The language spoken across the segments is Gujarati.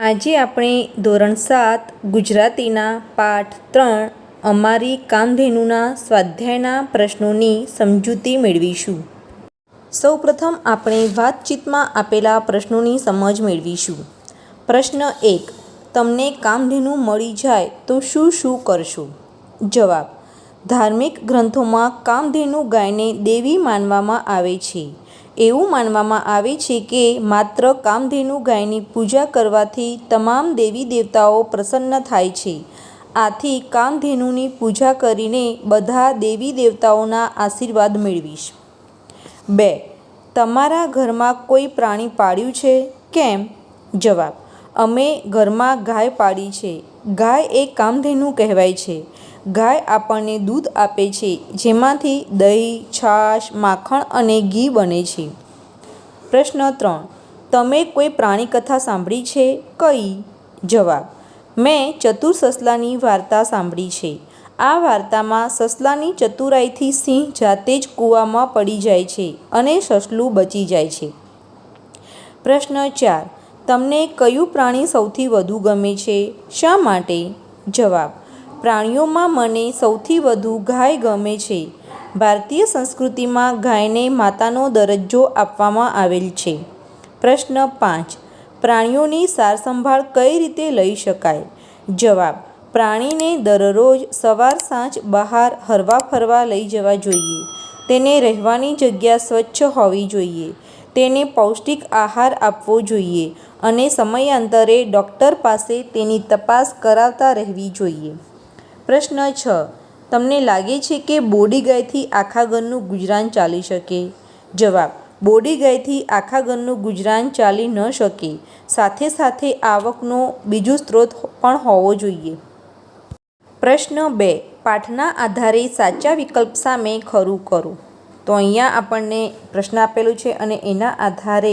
આજે આપણે ધોરણ સાત, ગુજરાતીના પાઠ ત્રણ, અમારી કામધેનુના સ્વાધ્યાયના પ્રશ્નોની સમજૂતી મેળવીશું. સૌપ્રથમ આપણે વાતચીતમાં આપેલા પ્રશ્નોની સમજ મેળવીશું. પ્રશ્ન એક, તમને કામધેનુ મળી જાય તો શું શું કરશો? જવાબ, ધાર્મિક ગ્રંથોમાં કામધેનુ ગાયને દેવી માનવામાં આવે છે. એવું માનવામાં આવે છે કે માત્ર કામધેનુ ગાયની પૂજા કરવાથી તમામ દેવી દેવતાઓ પ્રસન્ન થાય છે. આથી કામધેનુની પૂજા કરીને બધા દેવી દેવતાઓના આશીર્વાદ મેળવીશ. બે, તમારા ઘરમાં કોઈ પ્રાણી પાળ્યું છે? કેમ? જવાબ, અમે ઘરમાં ગાય પાળી છે. ગાય એ કામધેનુ કહેવાય છે. ગાય આપણને દૂધ આપે છે, જેમાંથી દહીં, છાશ, માખણ અને ઘી બને છે. પ્રશ્ન ત્રણ. તમે કોઈ પ્રાણી કથા સાંભળી છે? કઈ? જવાબ. મેં ચતુર સસલાની વાર્તા સાંભળી છે. આ વાર્તામાં સસલાની ચતુરાઈથી સિંહ જાતે જ કૂવામાં પડી જાય છે અને સસલું બચી જાય છે. પ્રશ્ન ચાર. તમને કયું પ્રાણી સૌથી વધુ ગમે છે? શા માટે? જવાબ, પ્રાણીઓમાં મને સૌથી વધુ ગાય ગમે છે. ભારતીય સંસ્કૃતિમાં ગાયને માતાનો દરજ્જો આપવામાં આવેલ છે. પ્રશ્ન પાંચ, પ્રાણીઓની સારસંભાળ કઈ રીતે લઈ શકાય? જવાબ, પ્રાણીને દરરોજ સવાર સાંજ બહાર હરવા ફરવા લઈ જવા જોઈએ. તેને રહેવાની જગ્યા સ્વચ્છ હોવી જોઈએ. તેને પૌષ્ટિક આહાર આપવો જોઈએ અને સમયાંતરે ડૉક્ટર પાસે તેની તપાસ કરાવતા રહેવી જોઈએ. પ્રશ્ન છ. તમને લાગે છે કે બોડી ગાયથી આખા ઘરનું ગુજરાન ચાલી શકે? જવાબ. બોડી ગાયથી આખા ઘરનું ગુજરાન ચાલી ન શકે. સાથે સાથે આવકનો બીજો સ્ત્રોત પણ હોવો જોઈએ. પ્રશ્ન બે. પાઠના આધારે સાચા વિકલ્પ સામે ખરું કરો. તો અહીંયા આપણને પ્રશ્ન આપેલો છે અને એના આધારે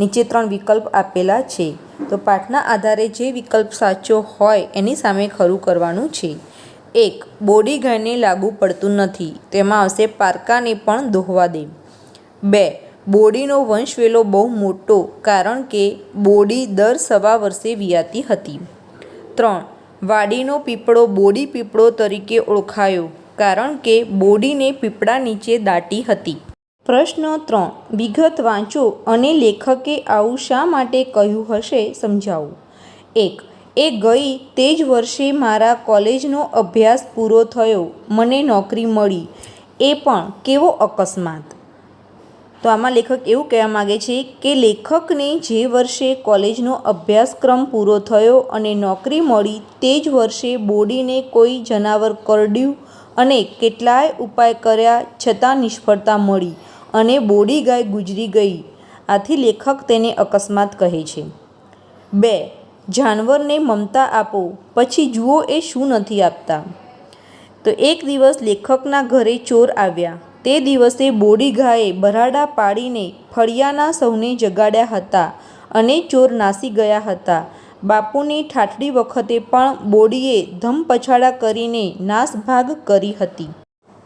નીચે ત્રણ વિકલ્પ આપેલા છે. તો પાઠના આધારે જે વિકલ્પ સાચો હોય એની સામે ખરું કરવાનું છે. એક, બોડી ગાયને લાગુ પડતું નથી, તેમાં આવશે પારકાને પણ દોહવા દે બે, બોડીનો વંશવેલો બહુ મોટો, કારણ કે બોડી દર સવા વર્ષે વિયાતી હતી. ત્રણ, વાડીનો પીપળો બોડી પીપળો તરીકે ઓળખાયો. કારણ કે બોડીને પીપળા નીચે દાટી હતી. પ્રશ્ન ત્રણ. વિગત વાંચો અને લેખકે આવું શા માટે કહ્યું હશે સમજાવો. એક. એ ગઈ તે જ વર્ષે મારા કોલેજનો અભ્યાસ પૂરો થયો. મને નોકરી મળી. એ પણ કેવો અકસ્માત. તો આમાં લેખક એવું કહેવા માગે છે કે લેખકને જે વર્ષે કોલેજનો અભ્યાસક્રમ પૂરો થયો અને નોકરી મળી તે જ વર્ષે બોડીને કોઈ જનાવર કરડ્યું અને કેટલાય ઉપાય કર્યા છતાં નિષ્ફળતા મળી અને બોડી ગાય ગુજરી ગઈ. આથી લેખક તેને અકસ્માત કહે છે. બે, જાનવરને મમતા આપો, પછી જુઓ એ શું નથી આપતા. તો એક દિવસ લેખકના ઘરે ચોર આવ્યા. તે દિવસે બોડી ગાયે બરાડા પાડીને ફળિયાના સૌને જગાડ્યા હતા અને ચોર નાસી ગયા હતા. બાપુની ઠાઠડી વખતે પણ બોડીએ ધમપછાડા કરીને નાસભાગ કરી હતી.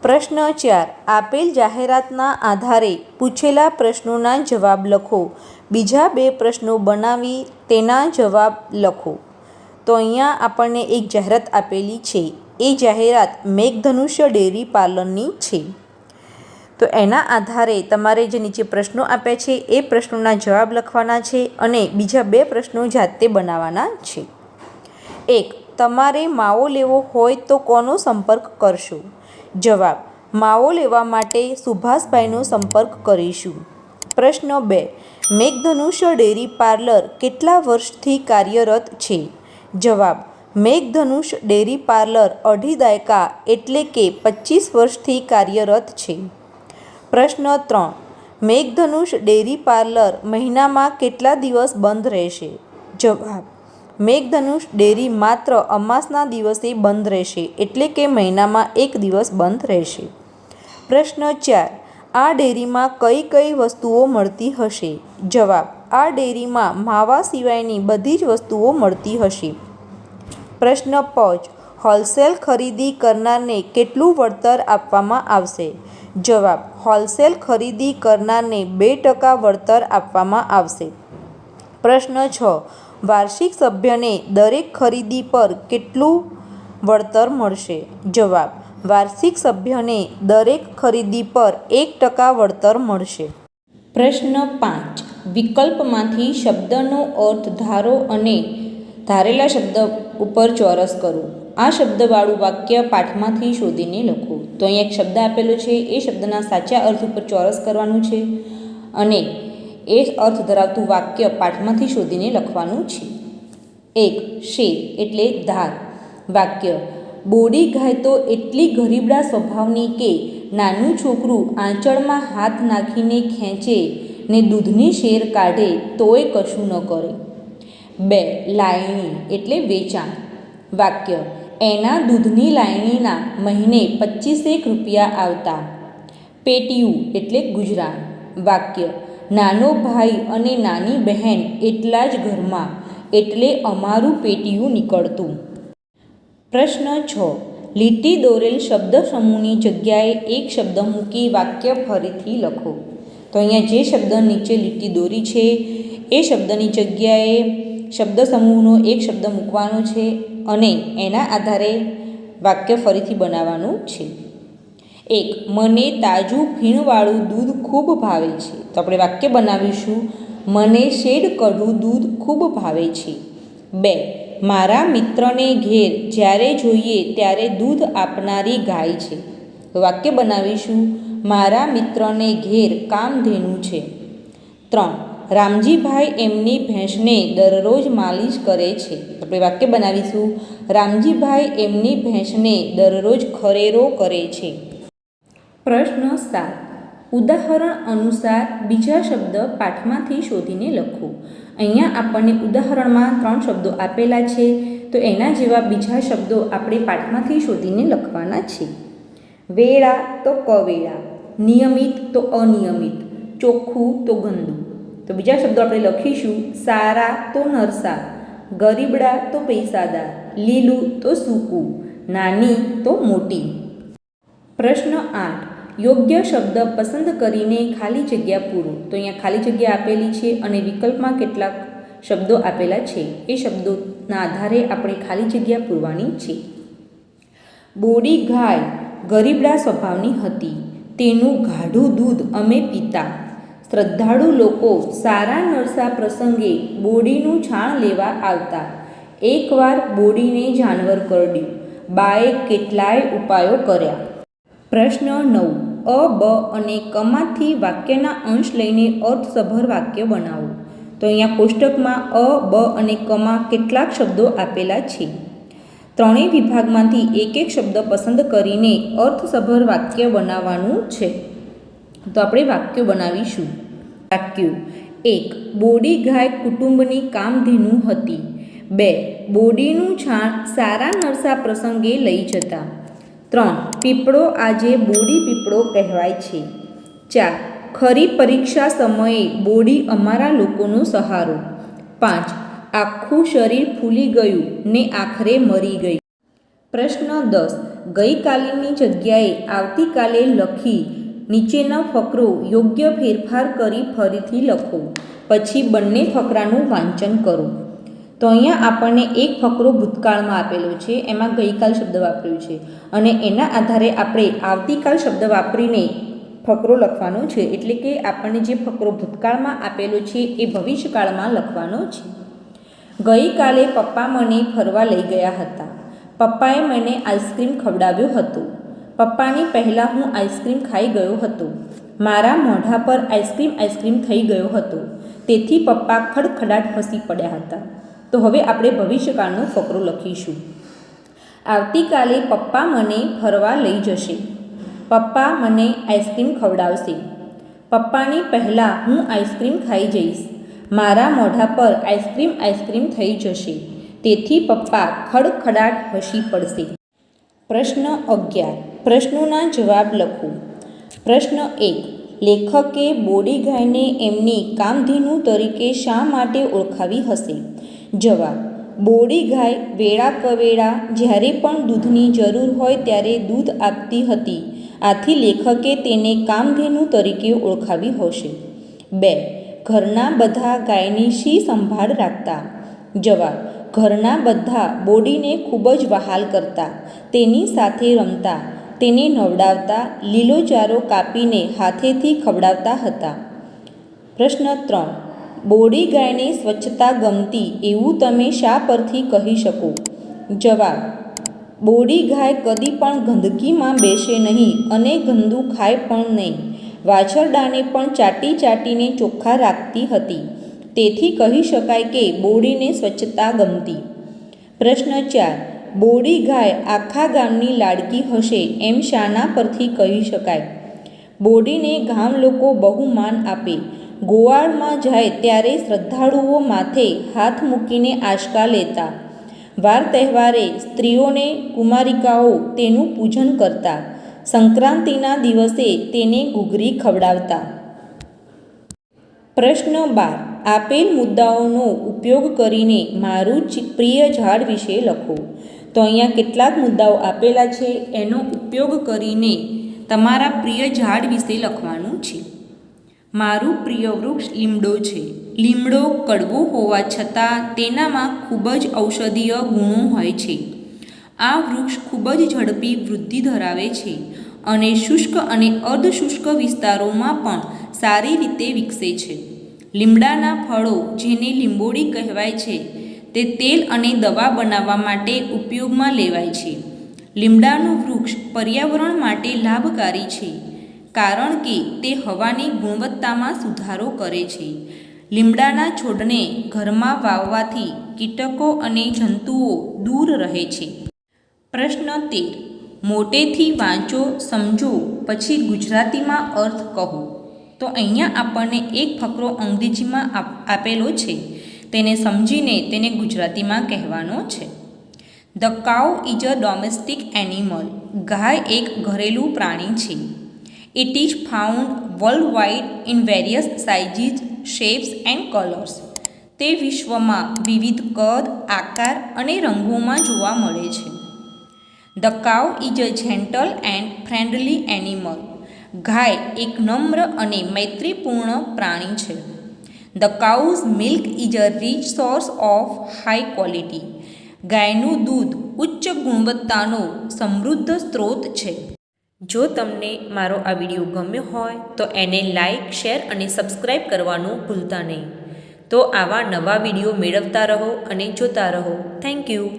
પ્રશ્ન ચાર, આપેલ જાહેરાતના આધારે પૂછેલા પ્રશ્નોના જવાબ લખો. બીજા બે પ્રશ્નો બનાવી તેના જવાબ લખો. તો અહીંયા આપણને એક જાહેરાત આપેલી છે. એ જાહેરાત મેઘધનુષ્ય ડેરી પાર્લરની છે. તો એના આધારે તમારે જે નીચે પ્રશ્નો આપ્યા છે, એ પ્રશ્નોના જવાબ લખવાના છે અને બીજા બે પ્રશ્નો જાતે બનાવવાના છે. એક, તમારે માવો લેવો હોય તો કોનો સંપર્ક કરશો? જવાબ, માવો લેવા માટે સુભાષભાઈનો સંપર્ક કરીશું. પ્રશ્ન બે, મેઘધનુષ્ય ડેરી પાર્લર કેટલા વર્ષથી કાર્યરત છે? જવાબ મેઘધનુષ ડેરી પાર્લર અઢી દાયકા એટલે કે પચીસ વર્ષથી કાર્યરત છે. પ્રશ્ન ત્રણ. મેઘધનુષ ડેરી પાર્લર મહિનામાં કેટલા દિવસ બંધ રહેશે? જવાબ. મેઘધનુષ ડેરી માત્ર અમાસના દિવસે બંધ રહેશે એટલે કે મહિનામાં એક દિવસ બંધ રહેશે. પ્રશ્ન ચાર. આ ડેરીમાં કઈ કઈ વસ્તુઓ મળતી હશે? જવાબ. આ ડેરીમાં માવા સિવાયની બધી જ વસ્તુઓ મળતી હશે. પ્રશ્ન પાંચ. હોલસેલ ખરીદી કરનારને કેટલું વળતર આપવામાં આવશે? જવાબ, હોલસેલ ખરીદી કરનારને બે ટકા વળતર આપવામાં આવશે. પ્રશ્ન છ, વાર્ષિક સભ્યને દરેક ખરીદી પર કેટલું વળતર મળશે? જવાબ, વાર્ષિક સભ્યને દરેક ખરીદી પર એક ટકા વળતર મળશે. પ્રશ્ન પાંચ, વિકલ્પમાંથી શબ્દનો અર્થ ધારો અને ધારેલા શબ્દ ઉપર ચોરસ કરો. આ શબ્દવાળું વાક્ય પાઠમાંથી શોધીને લખો. તો અહીંયા એક શબ્દ આપેલો છે. એ શબ્દના સાચા અર્થ ઉપર ચોરસ કરવાનું છે અને એ અર્થ ધરાવતું વાક્ય પાઠમાંથી શોધીને લખવાનું છે. એક, શેર એટલે ધાર. વાક્ય, બોડી ગાય તો એટલી ગરીબડા સ્વભાવની કે નાનું છોકરું આંચળમાં હાથ નાખીને ખેંચે ને દૂધની શેર કાઢે તોય કશું ન કરે. બે લાયણી એટલે વેચાણ. વાક્ય એના દૂધની લાયણીના મહિને પચીસેક રૂપિયા આવતા. પેટીયું એટલે ગુજરાન. વાક્ય, નાનો ભાઈ અને નાની બહેન એટલા જ ઘરમાં એટલે અમારું પેટીયું નીકળતું. પ્રશ્ન છ, લીટી દોરેલ શબ્દ સમૂહની જગ્યાએ એક શબ્દ મૂકી વાક્ય ફરીથી લખો. તો અહીંયા જે શબ્દ નીચે લીટી દોરી છે, એ શબ્દની જગ્યાએ શબ્દ સમૂહનો એક શબ્દ મૂકવાનો છે અને એના આધારે વાક્ય ફરીથી બનાવવાનું છે. એક, મને તાજું ફીણવાળું દૂધ ખૂબ ભાવે છે. તો આપણે વાક્ય બનાવીશું, મને શેડ કઢું દૂધ ખૂબ ભાવે છે. બે, મારા મિત્રને ઘેર જ્યારે જોઈએ ત્યારે દૂધ આપનારી ગાય છે. વાક્ય બનાવીશું, મારા મિત્રને ઘેર કામધેનું છે. ત્રણ રામજીભાઈ એમની ભેંસને દરરોજ માલિશ કરે છે. આપણે વાક્ય બનાવીશું. રામજીભાઈ એમની ભેંસને દરરોજ ખરેરો કરે છે. પ્રશ્ન સાત. ઉદાહરણ અનુસાર બીજા શબ્દ પાઠમાંથી શોધીને લખો. અહીંયા આપણને ઉદાહરણમાં ત્રણ શબ્દો આપેલા છે, તો એના જેવા બીજા શબ્દો આપણે પાઠમાંથી શોધીને લખવાના છે. વેળા તો કવેળા, નિયમિત તો અનિયમિત, ચોખ્ખું તો ગંદુ. તો બીજા શબ્દો આપણે લખીશું, સારા તો નરસા, ગરીબડા તો પૈસાદા લીલું તો સૂકું, નાની તો મોટી. પ્રશ્ન આઠ, યોગ્ય શબ્દ પસંદ કરીને ખાલી જગ્યા પૂરો. તો અહીંયા ખાલી જગ્યા આપેલી છે અને વિકલ્પમાં કેટલાક શબ્દો આપેલા છે. એ શબ્દોના આધારે આપણે ખાલી જગ્યા પૂરવાની છે. બોડી ગાય ગરીબડા સ્વભાવની હતી. તેનું ગાઢું દૂધ અમે પીતા. શ્રદ્ધાળુ લોકો સારા નરસા પ્રસંગે બોડીનું છાણ લેવા આવતા. એકવાર બોડીને જાનવર કરડ્યું. બાએ કેટલાય ઉપાયો કર્યા. પ્રશ્ન નવ. અ, બ અને કમાંથી વાક્યના અંશ લઈને અર્થસભર વાક્ય બનાવો. તો અહીંયા કોષ્ટકમાં અ, બ અને કમાં કેટલાક શબ્દો આપેલા છે. ત્રણેય વિભાગમાંથી એક એક શબ્દ પસંદ કરીને અર્થસભર વાક્ય બનાવવાનું છે. તો આપણે વાક્યો બનાવીશું. વાક્યો. એક, બોડી ગાય કુટુંબની કામધેનુ હતી. બે, બોડીનું છાણ સારા નરસા પ્રસંગે લઈ જતા. ત્રણ, પીપળો આજે બોડી પીપળો કહેવાય છે. ચાર, ખરી પરીક્ષા સમયે બોડી અમારા લોકોનો સહારો. પાંચ, આખું શરીર ફૂલી ગયું ને આખરે મરી ગઈ. પ્રશ્ન દસ ગઈકાલીની જગ્યાએ આવતીકાલે લખી નીચેના ફકરો યોગ્ય ફેરફાર કરી ફરીથી લખો. પછી બંને ફકરાનું વાંચન કરો. તો અહીંયા આપણને એક ફકરો ભૂતકાળમાં આપેલો છે, એમાં ગઈકાલ શબ્દ વાપર્યો છે. અને એના આધારે આપણે આવતીકાલ શબ્દ વાપરીને ફકરો લખવાનો છે, એટલે કે આપણને જે ફકરો ભૂતકાળમાં આપેલો છે, એ ભવિષ્યકાળમાં લખવાનો છે. ગઈકાલે પપ્પા મને ફરવા લઈ ગયા હતા. પપ્પાએ મને આઈસ્ક્રીમ ખવડાવ્યો હતો. પપ્પાની પહેલાં હું આઈસ્ક્રીમ ખાઈ ગયો હતો. મારા મોઢા પર આઈસ્ક્રીમ આઈસ્ક્રીમ થઈ ગયો હતો. તેથી પપ્પા ખડખડાટ હસી પડ્યા હતા. તો હવે આપણે ભવિષ્યકાળનો ફકરો લખીશું. આવતીકાલે પપ્પા મને ફરવા લઈ જશે. પપ્પા મને આઈસ્ક્રીમ ખવડાવશે. પપ્પાની પહેલાં હું આઈસ્ક્રીમ ખાઈ જઈશ. મારા મોઢા પર આઈસ્ક્રીમ આઈસ્ક્રીમ થઈ જશે. તેથી પપ્પા ખડખડાટ હસી પડશે. પ્રશ્ન અગિયાર. પ્રશ્નોના જવાબ લખો. પ્રશ્ન એક, લેખકે બોડી ગાયને એમની કામધેનુ તરીકે શા માટે ઓળખાવી હશે? જવાબ, બોડી ગાય વેળા કવેળા જ્યારે પણ દૂધની જરૂર હોય ત્યારે દૂધ આપતી હતી. આથી લેખકે તેને કામધેનુ તરીકે ઓળખાવી હશે. બે, ઘરના બધા ગાયની શી સંભાળ રાખતા? જવાબ, ઘરના બધા બોડીને ખૂબ જ વહાલ કરતા, તેની સાથે રમતા તેને નવડાવતા લીલો ચારો કાપીને હાથેથી ખવડાવતા હતા. પ્રશ્ન ત્રણ. બોડી ગાયને સ્વચ્છતા ગમતી એવું તમે શા પરથી કહી શકો? જવાબ. બોડી ગાય કદી પણ ગંદકીમાં બેસે નહીં અને ગંદુ ખાય પણ નહીં. વાછરડાને પણ ચાટી ચાટીને ચોખ્ખા રાખતી હતી. તેથી કહી શકાય કે બોડીને સ્વચ્છતા ગમતી. પ્રશ્ન ચાર. બોડી ગાય આખા ગામની લાડકી હશે એમ શાના પરથી કહી શકાય. બોડીને ગામ લોકો બહુ માન આપે. ગોવાળમાં જાય ત્યારે શ્રદ્ધાળુઓ માથે હાથ મૂકીને આશકા લેતા. વાર તહેવારે સ્ત્રીઓને કુમારિકાઓ તેનું પૂજન કરતા. સંક્રાંતિના દિવસે તેને ઘૂઘરી ખવડાવતા. પ્રશ્ન બાર. આપેલ મુદ્દાઓનો ઉપયોગ કરીને મારું પ્રિય ઝાડ વિશે લખો. તો અહીંયા કેટલાક મુદ્દાઓ આપેલા છે. એનો ઉપયોગ કરીને તમારા પ્રિય ઝાડ વિશે લખવાનું છે. મારું પ્રિય વૃક્ષ લીમડો છે. લીમડો કડવો હોવા છતાં તેનામાં ખૂબ જ ઔષધીય ગુણો હોય છે. આ વૃક્ષ ખૂબ જ ઝડપી વૃદ્ધિ ધરાવે છે અને શુષ્ક અને અર્ધશુષ્ક વિસ્તારોમાં પણ સારી રીતે વિકસે છે. લીમડાના ફળો જેને લીંબોડી કહેવાય છે તે તેલ અને દવા બનાવવા માટે ઉપયોગમાં લેવાય છે. લીમડાનું વૃક્ષ પર્યાવરણ માટે લાભકારી છે, કારણ કે તે હવાની ગુણવત્તામાં સુધારો કરે છે. લીમડાના છોડને ઘરમાં વાવવાથી કીટકો અને જંતુઓ દૂર રહે છે. પ્રશ્ન તેર. મોટેથી વાંચો, સમજો, પછી ગુજરાતીમાં અર્થ કહો. તો અહીંયા આપણને એક ફકરો અંગ્રેજીમાં આપ- આપેલો છે. તેને સમજીને તેને ગુજરાતીમાં કહેવાનો છે. The cow is a domestic animal. ગાય એક ઘરેલું પ્રાણી છે. It is found world wide in various sizes, shapes and colours. તે વિશ્વમાં વિવિધ કદ, આકાર અને રંગોમાં જોવા મળે છે. The cow is a gentle and friendly animal. ગાય એક નમ્ર અને મૈત્રીપૂર્ણ પ્રાણી છે. The cow's milk is a rich source of high quality ગાયનું દૂધ ઉચ્ચ ગુણવત્તાનો સમૃદ્ધ સ્ત્રોત છે. જો તમને મારો આ વીડિયો ગમ્યો હોય, તો એને લાઈક, શેર અને સબસ્ક્રાઈબ કરવાનું ભૂલતા નહીં. તો આવા નવા વીડિયો મેળવતા રહો અને જોતા રહો. Thank you.